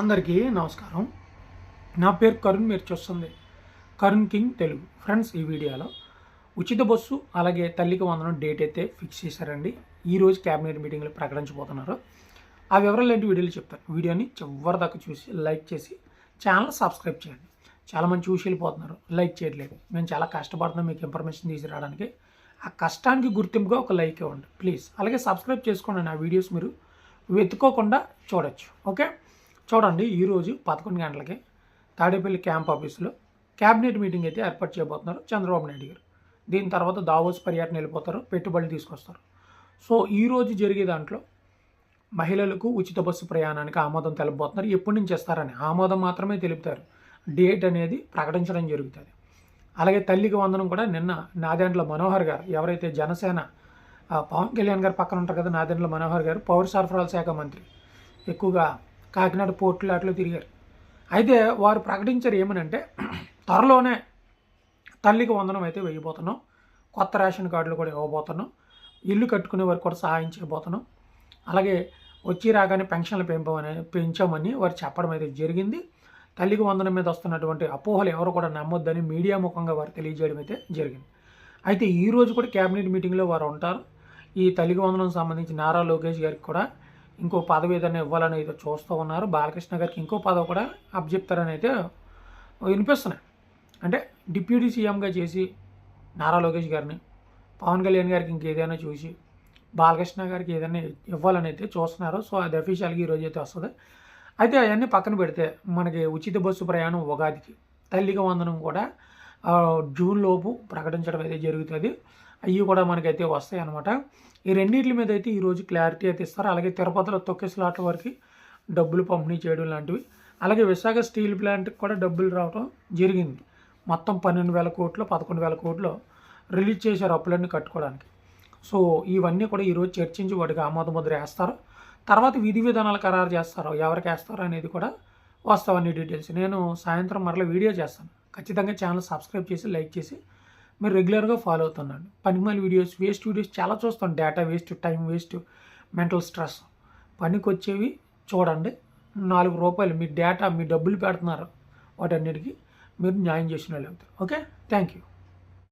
అందరికీ నమస్కారం. నా పేరు కరుణ్ మీరు చూస్తుంది కరుణ్ కింగ్ తెలుగు. ఫ్రెండ్స్ ఈ వీడియోలో ఉచిత బస్సు అలాగే తల్లికి వందనం డేట్ అయితే ఫిక్స్ చేశారండి. ఈరోజు క్యాబినెట్ మీటింగ్లో ప్రకటించబోతున్నారు. ఆ వివరాలు ఏంటి వీడియోలు చెప్తాను. వీడియోని చివరి దాకా చూసి లైక్ చేసి ఛానల్ సబ్స్క్రైబ్ చేయండి. చాలామంది చూసి వెళ్ళిపోతున్నారు. లైక్ చేయట్లేదు. మేము చాలా కష్టపడుతున్నాం మీకు ఇన్ఫర్మేషన్ తీసుకురావడానికి. ఆ కష్టానికి గుర్తింపుగా ఒక లైక్ ఇవ్వండి ప్లీజ్. అలాగే సబ్స్క్రైబ్ చేసుకోండి. నా వీడియోస్ మీరు వెతుక్కోకుండా చూడొచ్చు. ఓకే? చూడండి ఈరోజు పదకొండు గంటలకి తాడేపల్లి క్యాంప్ ఆఫీసులో క్యాబినెట్ మీటింగ్ అయితే ఏర్పాటు చేయబోతున్నారు చంద్రబాబు నాయుడు గారు. దీని తర్వాత దావోస్ పర్యటన వెళ్ళిపోతారు పెట్టుబడులు తీసుకొస్తారు. సో ఈరోజు జరిగే దాంట్లో మహిళలకు ఉచిత బస్సు ప్రయాణానికి ఆమోదం తెలపబోతున్నారు ఎప్పటి నుంచి ఇస్తారని ఆమోదం మాత్రమే తెలుపుతారు. డేట్ అనేది ప్రకటించడం జరుగుతుంది. అలాగే తల్లికి వందనం కూడా నిన్న నాదెండ్ల మనోహర్ గారు ఎవరైతే జనసేన పవన్ కళ్యాణ్ గారు పక్కన ఉంటారు కదా నాదెండ్ల మనోహర్ గారు పౌర సరఫరాల శాఖ మంత్రి ఎక్కువగా కాకినాడ పోర్టులు అట్లా తిరిగారు. అయితే వారు ప్రకటించారు ఏమనంటే త్వరలోనే తల్లికి వందనం అయితే వేయబోతున్నాం. కొత్త రేషన్ కార్డులు కూడా ఇవ్వబోతున్నాం. ఇల్లు కట్టుకునే వారికి కూడా సహాయం చేయబోతున్నాం. అలాగే వచ్చి రాగానే పెన్షన్లు పెంపమని పెంచామని వారు చెప్పడం అయితే జరిగింది. తల్లికి వందనం మీద వస్తున్నటువంటి అపోహలు ఎవరు కూడా నమ్మొద్దని మీడియా ముఖంగా వారు తెలియజేయడం అయితే జరిగింది. అయితే ఈరోజు కూడా క్యాబినెట్ మీటింగ్లో వారు ఉంటారు. ఈ తల్లికి వందనం సంబంధించి నారా లోకేష్ గారికి కూడా ఇంకో పదవి ఏదైనా ఇవ్వాలని అయితే చూస్తూ ఉన్నారు. బాలకృష్ణ గారికి ఇంకో పదవి కూడా అప్పచెప్తారని అయితే వినిపిస్తున్నాయి. అంటే డిప్యూటీ సీఎంగా చేసి నారా లోకేష్ గారిని పవన్ కళ్యాణ్ గారికి ఇంకేదైనా చూసి బాలకృష్ణ గారికి ఏదైనా ఇవ్వాలని అయితే చూస్తున్నారు. సో అది అఫీషియల్గా ఈరోజు అయితే వస్తుంది. అయితే అవన్నీ పక్కన పెడితే మనకి ఉచిత బస్సు ప్రయాణం ఉగాదికి తల్లికి వందనం కూడా జూన్ లోపు ప్రకటించడం అయితే జరుగుతుంది. అవి కూడా మనకైతే వస్తాయి అనమాట ఈ రెండింటి మీద అయితే ఈరోజు క్లారిటీ అయితే ఇస్తారు. అలాగే తిరుపతిలో తొక్కే స్లాట్ల వరకు డబ్బులు పంపిణీ చేయడం లాంటివి. అలాగే విశాఖ స్టీల్ ప్లాంట్కి కూడా డబ్బులు రావడం జరిగింది. మొత్తం పన్నెండు వేల కోట్లు పదకొండు వేల కోట్లు రిలీజ్ చేశారు అప్పులన్నీ కట్టుకోవడానికి. సో ఇవన్నీ కూడా ఈరోజు చర్చించి వాటికి ఆమోద ముద్ర వేస్తారు. తర్వాత విధి విధానాలు ఖరారు చేస్తారు. ఎవరికి వేస్తారు అనేది కూడా వస్తావన్నీ డీటెయిల్స్ నేను సాయంత్రం మరలా వీడియో చేస్తాను. ఖచ్చితంగా ఛానల్ సబ్స్క్రైబ్ చేసి లైక్ చేసి మీరు రెగ్యులర్గా ఫాలో అవుతున్నాను పనిమాల వీడియోస్ వేస్ట్ వీడియోస్ చాలా చూస్తాను data waste time waste mental stress పనికి వచ్చేవి చూడండి. నాలుగు రూపాయలు మీ డేటా మీ డబ్బులు పెడుతున్నారు. వాటన్నిటికీ మీరు న్యాయం చేసిన వాళ్ళు అవుతారు. Okay thank you